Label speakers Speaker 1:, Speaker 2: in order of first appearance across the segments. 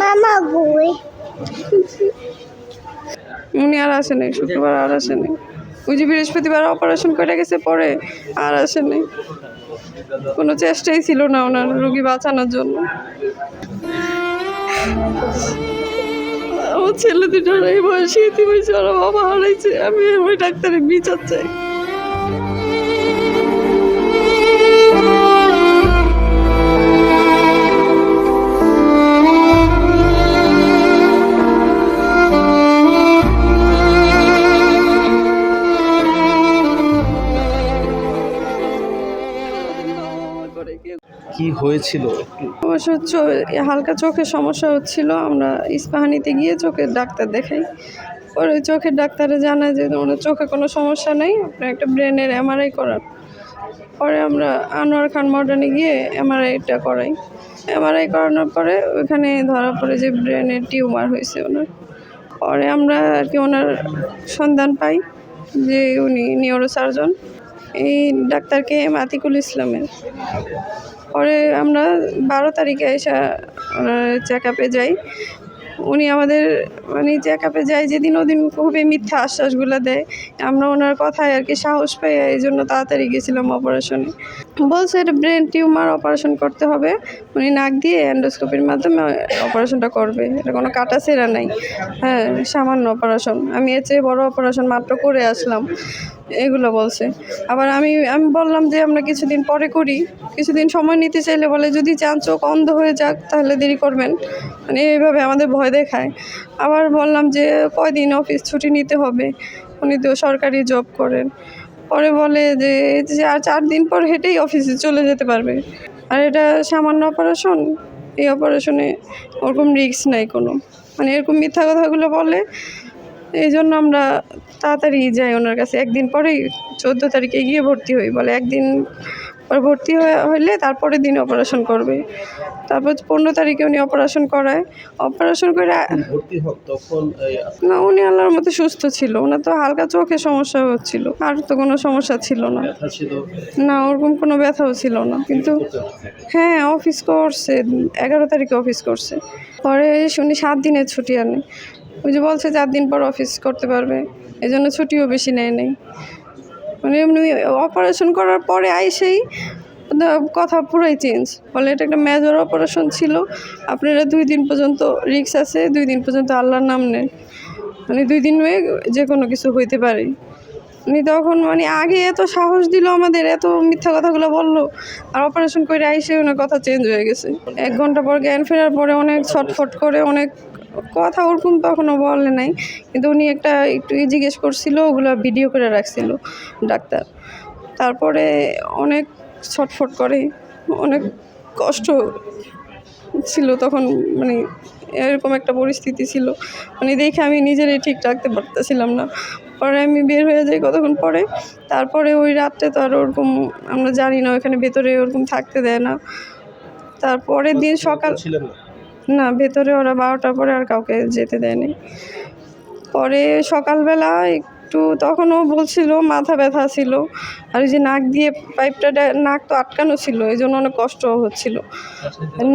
Speaker 1: মামা বই।
Speaker 2: উনি আর আসেনি শুক্রবার আর আসেনি ওই যে বৃহস্পতিবার অপারেশন করে গেছে, পরে আর আসেনি কোনো চেষ্টাই ছিল না ওনার রুগী বাঁচানোর জন্য। আমার ছেলে দুটোর এই বয়সে ইতি হয়েছে ওরা বাবা হারাইছে, আমি ওই ডাক্তারের বিচার চাই।
Speaker 3: কি হয়েছিল?
Speaker 2: অবশ্য হালকা চোখের সমস্যা হচ্ছিল, আমরা ইস্পাহানিতে গিয়ে চোখের ডাক্তার দেখাই। পরে চোখের ডাক্তারে জানায় যে ওনার চোখে কোনো সমস্যা নেই, আপনার একটা ব্রেনের এমআরআই করার পরে আমরা আনোয়ার খান মডার্নে গিয়ে এমআরআইটা করাই। এমআরআই করানোর পরে ওখানে ধরা পড়ে যে ব্রেনের টিউমার হয়েছে ওনার। পরে আমরা আর কি ওনার সন্ধান পাই যে উনি নিউরোসার্জন এই ডাক্তারকে মাতিকুল ইসলামের। পরে আমরা বারো তারিখে এসে চেক আপে যাই। উনি আমাদের মানে চেক আপে যাই যেদিন ওদিন খুবই মিথ্যা আশ্বাসগুলো দেয়। আমরা ওনার কথায় আর কি সাহস পাই এই জন্য তাড়াতাড়ি গেছিলাম অপারেশনে বলছে এটা ব্রেন টিউমার অপারেশন করতে হবে। উনি নাক দিয়ে অ্যান্ডোস্কোপির মাধ্যমে অপারেশনটা করবে। এটা কোনো কাটা সেরা নাই। হ্যাঁ সামান্য অপারেশন আমি এর চেয়ে বড় অপারেশন মাত্র করে আসলাম। এগুলো বলছে। আবার আমি আমি বললাম যে আমরা কিছুদিন পরে করি। কিছুদিন সময় নিতে চাইলে বলে, যদি চান চোখ অন্ধ হয়ে যাক, তাহলে দেরি করবেন। মানে এইভাবে আমাদের ভয় দেখায়। আবার বললাম যে, কয়দিন অফিস ছুটি নিতে হবে? উনি তো সরকারি জব করেন। পরে বলে যে আর চার দিন পর হেঁটেই অফিসে চলে যেতে পারবে। আর এটা সামান্য অপারেশন এই অপারেশনে ওরকম রিক্স নাই কোনো। মানে এরকম মিথ্যা কথাগুলো বলে, এই জন্য আমরা তাড়াতাড়ি যাই ওনার কাছে। একদিন পরেই চোদ্দ তারিখে গিয়ে ভর্তি হই, বলে একদিন পর ভর্তি হইলে তারপরের দিন অপারেশন করবে। তারপর পনেরো তারিখে উনি অপারেশন করায়। অপারেশন করে না উনি আল্লাহর মতো সুস্থ ছিল। ওনার তো হালকা চোখে সমস্যা হচ্ছিল। আর তো কোনো সমস্যা ছিল না। না ওরকম কোনো ব্যথাও ছিল না। কিন্তু হ্যাঁ অফিস করছে। এগারো তারিখে অফিস করছে। পরে উনি সাত দিনের ছুটি আনে। ওই যে বলছে চার দিন পর অফিস করতে পারবে। এই জন্য ছুটিও বেশি নেয় নেই। মানে এমনি অপারেশন করার পরে আইসেই কথা পুরাই চেঞ্জ বলে এটা একটা মেজর অপারেশন ছিল। আপনারা দুই দিন পর্যন্ত রিক্স আছে, দুই দিন পর্যন্ত আল্লাহর নাম নেন। মানে দুই দিন হয়ে যে কোনো কিছু হইতে পারে। উনি তখন মানে আগে এত সাহস দিল আমাদের, এত মিথ্যা কথাগুলো বলল। আর অপারেশন করে আইসে ওনার কথা চেঞ্জ হয়ে গেছে। এক ঘণ্টা পর জ্ঞান ফেরার পরে অনেক ছটফট করে, অনেক কথা ওরকম তখনও বলে নাই। কিন্তু উনি একটা একটু জিজ্ঞেস করছিল ওগুলো ভিডিও করে রাখছিল ডাক্তার। তারপরে অনেক ছটফট করে অনেক কষ্ট ছিল তখন মানে এরকম একটা পরিস্থিতি ছিল। মানে দেখে আমি নিজেরই ঠিক রাখতে পারতেছিলাম না। পরে আমি বের হয়ে যাই কতক্ষণ পরে। তারপরে ওই রাত্রে তো আর ওরকম আমরা জানি না ওখানে ভেতরে ওরকম থাকতে দেয় না। তারপরের দিন সকাল
Speaker 3: না,
Speaker 2: ভেতরে ওরা বারোটার পরে আর কাউকে যেতে দেয়নি। পরে সকালবেলা একটু তখনও বলছিল, মাথা ব্যথা ছিল, আর ওই যে নাক দিয়ে পাইপটা নাক তো আটকানো ছিল, এই জন্য অনেক কষ্ট হচ্ছিল।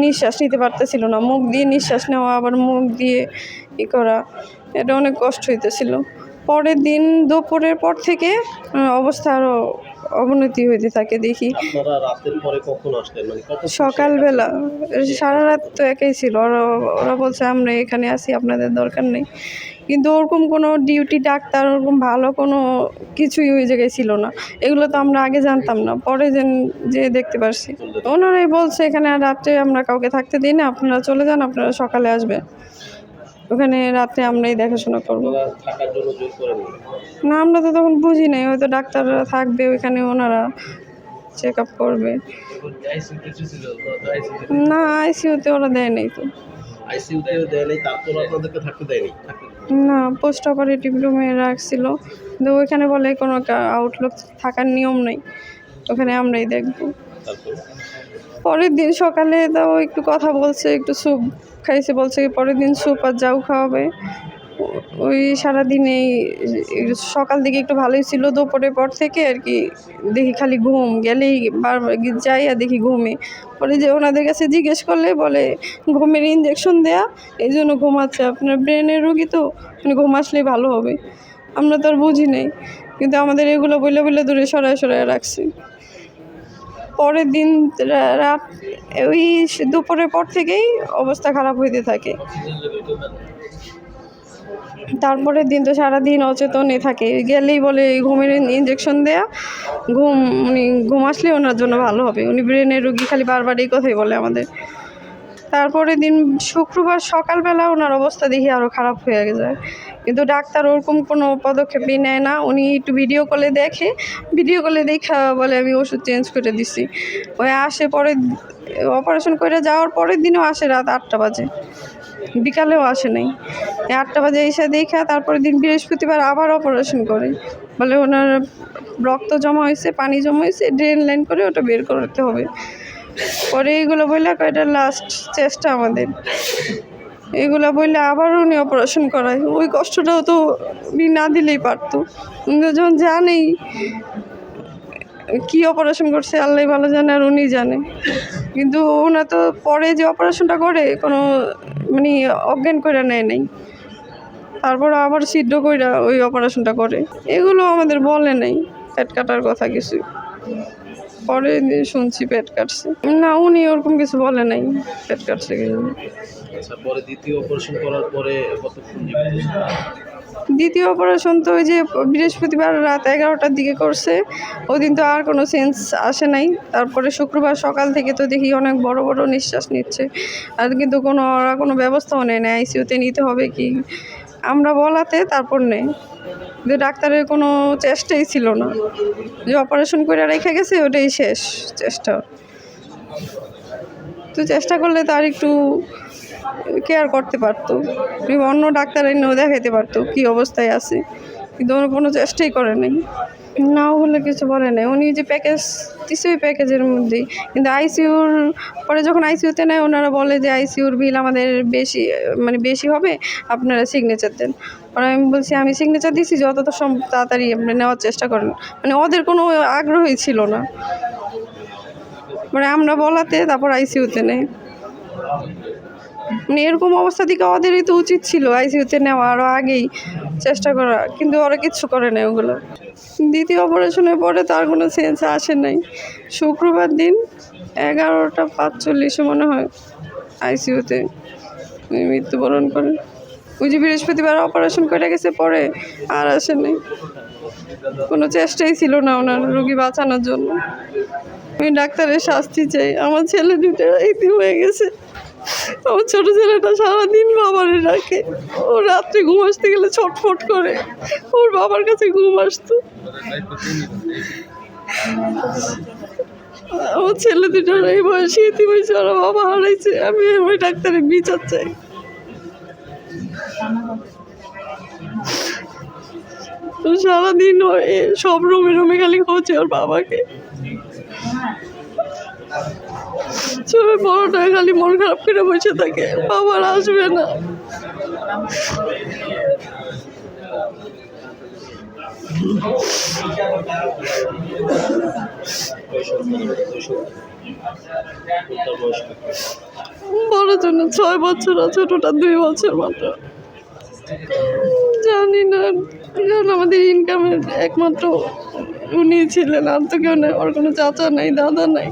Speaker 2: নিঃশ্বাস নিতে পারতেছিল না, মুখ দিয়ে নিঃশ্বাস নেওয়া, আবার মুখ দিয়ে ই করা, এটা অনেক কষ্ট হইতেছিল। পরের দিন দুপুরের পর থেকে অবস্থা আরও অবনতি হইতে থাকে দেখি।
Speaker 3: মানে
Speaker 2: সকালবেলা সারা রাত তো একাই ছিল। ওরা ওরা বলছে আমরা এখানে আছি আপনাদের দরকার নেই। কিন্তু ওরকম কোনো ডিউটি ডাক্তার ওরকম ভালো কোনো কিছুই ওই জায়গায় ছিল না। এগুলো তো আমরা আগে জানতাম না। পরে যেন যে দেখতে পারছি। ওনারাই বলছে এখানে রাত্রে আমরা কাউকে থাকতে দিই না। আপনারা চলে যান আপনারা সকালে আসবেন। ওখানে রাত্রে আমরাই দেখাশোনা করব। না আমরা তো তখন বুঝি নাই হয়তো ডাক্তাররা থাকবে ওইখানে ওনারা চেক আপ করবে। না আইসিউতে ওরা দেয় নাই তো। না পোস্ট অপারেটিভ রুমে রাখছিল। কিন্তু ওইখানে বলে কোনো আউটলুক থাকার নিয়ম নেই ওখানে আমরাই দেখব। পরের দিন সকালে তাও একটু কথা বলছে, একটু স্যুপ খাইছে, বলছে পরের দিন স্যুপ আর যাও খাওয়াবে। ওই সারাদিনেই, সকাল দিকে একটু ভালোই ছিল, দুপুরের পর থেকে আর কি দেখি খালি ঘুম, গেলেই বারবার যাই আর দেখি ঘুমে। পরে যে ওনাদের কাছে জিজ্ঞেস করলে বলে, ঘুমের ইঞ্জেকশন দেয়া, এই জন্য ঘুমাচ্ছে আপনার ব্রেনের রুগী তো মানে ঘুম আসলেই ভালো হবে। আমরা তো আর বুঝি নাই, কিন্তু আমাদের এগুলো বইলে বইলে দূরে সরায় সরায় রাখছি। পরের দিন রাত, ওই দুপুরের পর থেকেই অবস্থা খারাপ হইতে থাকে। তারপরের দিন তো সারাদিন অচেতনে থাকে। গেলেই বলে ঘুমের ইঞ্জেকশন দেয়া, ঘুম উনি ঘুম আসলে ওনার জন্য ভালো হবে। উনি ব্রেনের রুগী, খালি বারবার এই কথাই বলে আমাদের। তারপরের দিন শুক্রবার সকালবেলা ওনার অবস্থা দেখি আরও খারাপ হয়ে যায় কিন্তু ডাক্তার ওরকম কোনো পদক্ষেপই নেয় না। উনি একটু ভিডিও কলে দেখে ভিডিও কলে দেখা বলে আমি ওষুধ চেঞ্জ করে দিছি। ওই আসে পরে অপারেশন করে যাওয়ার পরের দিনও আসে রাত আটটা বাজে। বিকালেও আসে নাই। আটটা বাজে এসে দেখা তারপরে দিন বৃহস্পতিবার আবার অপারেশন করে। বলে ওনার রক্ত জমা হয়েছে, পানি জমা হয়েছে ড্রেন লাইন করে ওটা বের করতে হবে। পরে এইগুলো বললে কয়টা লাস্ট চেষ্টা আমাদের। এগুলো বললে আবার উনি অপারেশন করায়। ওই কষ্টটাও তো উনি না দিলেই পারতো। উনি যখন জানেই কি অপারেশন করছে আল্লাহ ভালো জানে আর উনি জানে। কিন্তু ওনা তো পরে যে অপারেশনটা করে, কোনো মানে অজ্ঞান করে নেয় নাই। তারপর আবার সিদ্ধ কইরা ওই অপারেশনটা করে। এগুলো আমাদের বলে নাই, পেট কাটার কথা কিছু। পরে শুনছি পেট কাটছে। না উনি ওরকম কিছু বলে নাই পেট কাটছে কিছু
Speaker 3: আচ্ছা পরে দ্বিতীয় অপারেশন করার পরে কতক্ষণ
Speaker 2: দ্বিতীয় অপারেশন তো ওই যে বৃহস্পতিবার রাত এগারোটার দিকে করছে ওই দিন তো আর কোনো সেন্স আসে নাই। তারপরে শুক্রবার সকাল থেকে তো দেখি অনেক বড় বড় নিঃশ্বাস নিচ্ছে। আর কিন্তু কোনো ওরা কোনো ব্যবস্থাও নেয় না আইসিউতে নিতে হবে কি? আমরা বলাতে তারপর নেই। যে ডাক্তারের কোনো চেষ্টাই ছিল না। যে অপারেশন করে রেখে গেছে, ওটাই শেষ চেষ্টা। তো চেষ্টা করলে তার একটু কেয়ার করতে পারতো। অন্য ডাক্তার এনেও দেখাইতে পারতো কী অবস্থায় আছে। কিন্তু কোনো চেষ্টাই করে নাই। না হলে কিছু বলে নাই। উনি যে প্যাকেজ দিছে ওই প্যাকেজের মধ্যেই। কিন্তু আইসিউর পরে যখন আইসিউতে নেয়, ওনারা বলে যে আইসিউর বিল আমাদের বেশি মানে বেশি হবে, আপনারা সিগনেচার দেন। পরে আমি বলছি, আমি সিগনেচার দিছি, যতটা সম তাড়াতাড়ি আপনি নেওয়ার চেষ্টা করেন। মানে ওদের কোনো আগ্রহই ছিল না। মানে আমরা বলাতে তারপর আইসিউতে নেয় মানে এরকম অবস্থা থেকে ওদেরই তো উচিত ছিল আইসিইউতে নেওয়া আরও আগেই চেষ্টা করা, কিন্তু ওরা কিচ্ছু করে নাই ওগুলো। দ্বিতীয় অপারেশনের পরে তার কোনো সেন্স আসে নাই। শুক্রবার দিন এগারোটা পাঁচচল্লিশে মনে হয় আইসিইউতে উনি মৃত্যুবরণ করেন ওই যে বৃহস্পতিবার অপারেশন করে গেছে, পরে আর আসে নাই। কোনো চেষ্টাই ছিল না ওনার রুগী বাঁচানোর জন্য। আমি ডাক্তারের শাস্তি চাই। আমার ছেলে দুটো ইতি হয়ে গেছে। আমার ছোট ছেলেটা সারাদিন বাবারে রাখে ও রাত্রে ঘুম আসতে গেলে ছটফট করে। ওর বাবার কাছে ঘুম আসতো। আমার ছেলে দুটোর এই বয়সে ইতি হয়েছে ওরা বাবা হারাইছে। আমি ওই ডাক্তারের বিচার চাই। তো সারাদিন সব রুমে রুমে খালি খোঁজে ওর বাবাকে। সবাই বড়টা খালি মন খারাপ করে বসে থাকে বাবার আসবে না? বড় জন্য ছয় বছর আর ছোটটা দুই বছর মাত্র জানি না, যেন আমাদের ইনকামের একমাত্র উনি ছিলেন, আর তো কেউ নেই, ওর কোনো চাচা নাই, দাদা নাই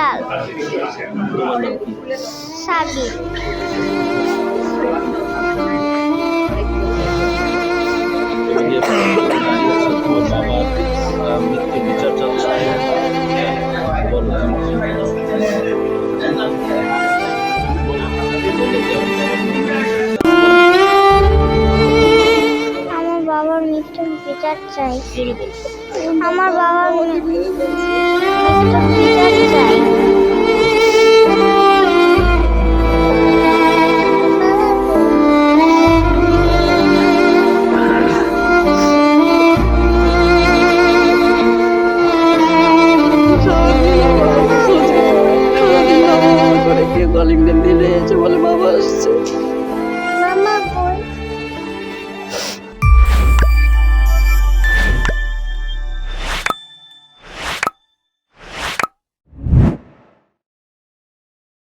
Speaker 1: হেলাল সাবির
Speaker 3: যে বাবার মৃত্যু বিচার আমার চাই।
Speaker 1: আমার বাবার মৃত্যুর বিচার মালিকদের দিলে এসে বলে বাবা আসছে।